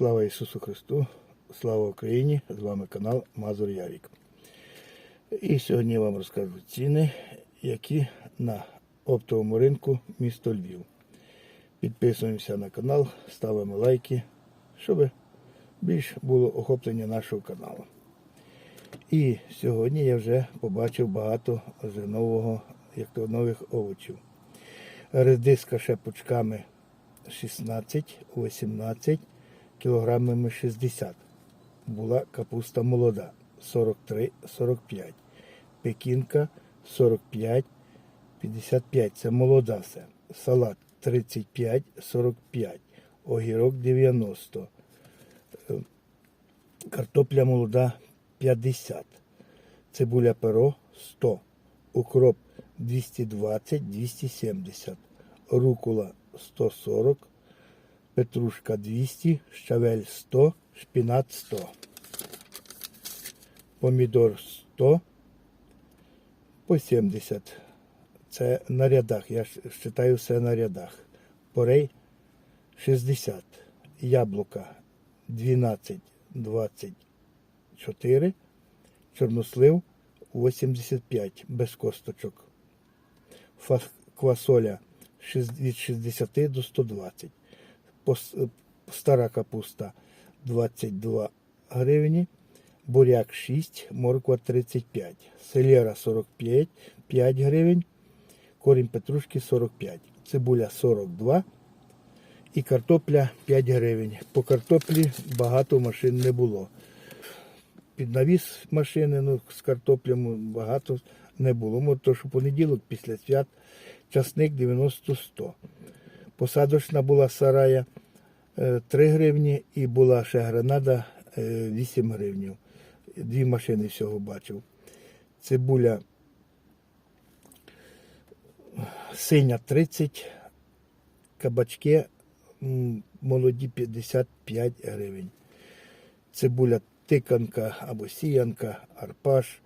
Слава Ісусу Христу, слава Україні! З вами канал Мазур Ярік. І сьогодні я вам розкажу ціни, які на оптовому ринку місто Львів. Підписуємося на канал, ставимо лайки, щоб більш було охоплення нашого каналу. І сьогодні я вже побачив багато нового, як то нових овочів. Редиска ще пучками 16, 18, кілограмами 60. Була капуста молода 43-45. Пекінка 45, 55. Це молода все. Салат 35-45. Огірок 90. Е, Картопля молода 50. Цибуля перо 100. Укроп 220-270. Рукула 140. Петрушка 200, щавель 100, шпінат 100. Помідор 100 по 70. Це на рядах. Я вважаю все на рядах. Порей 60. Яблука 12, 24. Чорнослив 85 без косточок. Квасоля від 60 до 120. Стара капуста 22 гривні. Буряк 6, морква 35. Селера 45, 5 гривень. Корінь петрушки 45. Цибуля 42. І картопля 5 гривень. По картоплі багато машин не було. Під навіс машини ну, з картоплями багато не було. То, що понеділок після свят часник 90-100. Посадочна була сарая е, 3 гривні і була ще гранада е, 8 гривнів. Дві машини всього бачив. Цибуля синя 30, кабачки молоді 55 гривень. Цибуля тиканка або сіянка, арпаш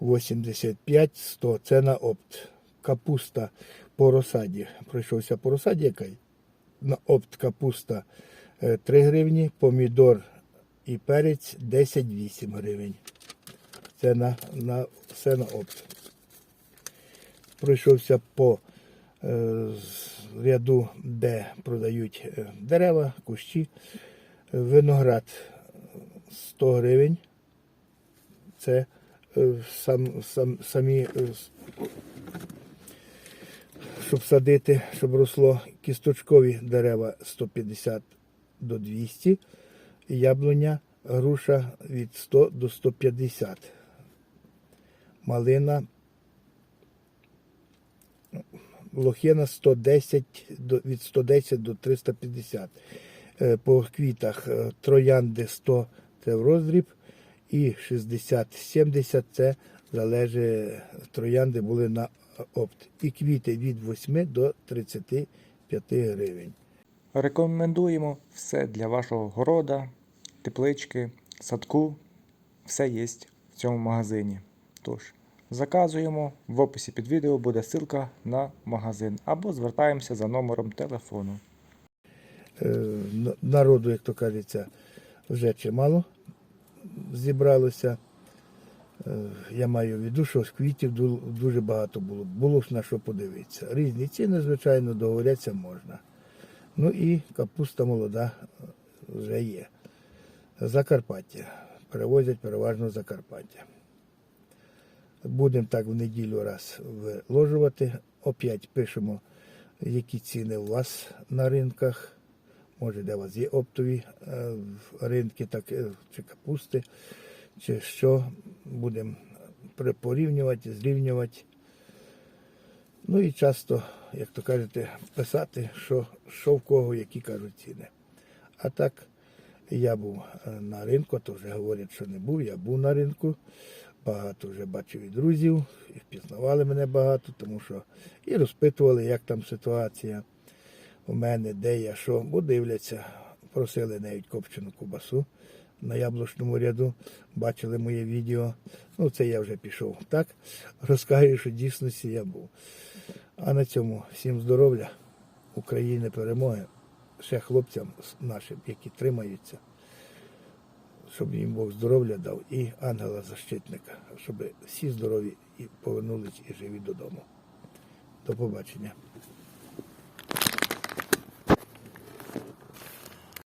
85, 100. Це на опт. Капуста по розсаді. Пройшовся по розсаді який? На опт капуста е, 3 гривні, помідор і перець 10-8 гривень. Це на, на, все на опт. Пройшовся по е, ряду, де продають е, дерева, кущі. Е, Виноград 100 гривень. Це е, сам, сам, самі, е, щоб садити, щоб росло кісточкові дерева 150 до 200. Яблуня, груша від 100 до 150. Малина лохина 110 до, від 110 до 350. Е, По квітах е, троянди 100 це в роздріб і 60-70 це залежить, троянди були на опт. І квіти від 8 до 35 гривень. Рекомендуємо все для вашого города, теплички, садку. Все є в цьому магазині. Тож, заказуємо. В описі під відео буде ссылка на магазин або звертаємося за номером телефону. Е, народу, як то кажеться, вже чимало зібралося. Е, Я маю в виду, що з квітів дуже багато було. Було на що подивитися. Різні ціни, звичайно, договорятися можна. Ну і капуста молода е, вже є. Закарпаття. Перевозять переважно Закарпаття. Будемо так в неділю раз виложувати. Опять пишемо, які ціни у вас на ринках. Може, де у вас є оптові е, ринки, так, чи капусти, чи що. Будемо порівнювати, зрівнювати. Ну і часто, як то кажете, писати, що, що в кого, які кажуть ціни. А так, я був е, на ринку, то вже говорять, що не був, я був на ринку. Багато вже бачив і друзів, і впізнавали мене багато, тому що і розпитували, як там ситуація у мене, де я що, бо дивляться. Просили навіть копчену кубасу на яблучному ряду, бачили моє відео. Ну, це я вже пішов. Так, розкажу, що дійсності я був. А на цьому всім здоров'я, України перемоги ще хлопцям нашим, які тримаються, щоб їм Бог здоров'я дав і ангела защитника, щоб всі здорові повернулись і живі додому. До побачення.